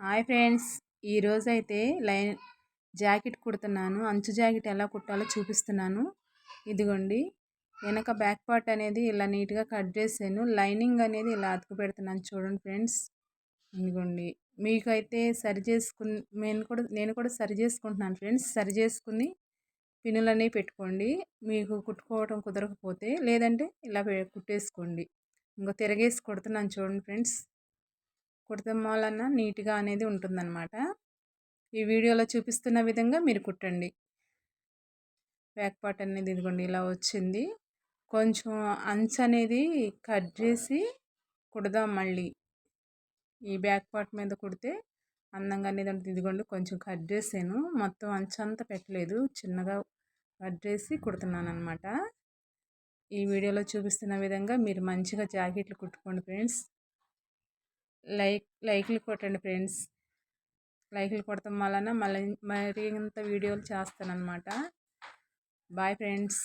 Hi friends. ఈరోజు అయితే line jacket కుడుతున్నాను. అంచు జాకెట్ ఎలా కుట్టాలో చూపిస్తున్నాను. ఇదిగోండి. వెనక బ్యాక్ పార్ట్ అనేది ఇలా నీట్గా కట్ చేసాను లైనింగ్ అనేది ఇలా అతుకు పెడుతున్నాను చూడండి ఫ్రెండ్స్. ఇదిగోండి. మీకైతే సరి చేసుకుని నేను కూడా నేను కూడా సరి చేసుకుంటున్నాను ఫ్రెండ్స్. సరి చేసుకుని పిన్నులన్నీ పెట్టుకోండి. మీకు కుట్టుకోవడం కుదరకపోతే లేదంటే ఇలా కుట్టేసుకోండి. ఇంకా తిరగేసి కుడుతున్నాను చూడండి ఫ్రెండ్స్. కుడతాం వలన నీట్గా అనేది ఉంటుందన్నమాట. ఈ వీడియోలో చూపిస్తున్న విధంగా మీరు కుట్టండి. బ్యాక్ పార్ట్ అనేది ఇదిగోండి ఇలా వచ్చింది. కొంచెం అంచు అనేది కట్ చేసి కుడదాం మళ్ళీ. ఈ బ్యాక్ పార్ట్ మీద కుడితే అందంగా అనేది ఉంటుంది. ఇదిగోండి కొంచెం కట్ చేసాను. మొత్తం అంచు అంతా పెట్టలేదు. చిన్నగా కట్ చేసి కుడుతున్నాను అనమాట ఈ వీడియోలో చూపిస్తున్న విధంగా మీరు మంచిగా జాకెట్లు కుట్టుకోండి ఫ్రెండ్స్. లైక్ లైక్లు కొట్టండి ఫ్రెండ్స్. లైక్లు కొడతాం వలన మళ్ళీ మరింత వీడియోలు చేస్తానన్నమాట. Bye friends.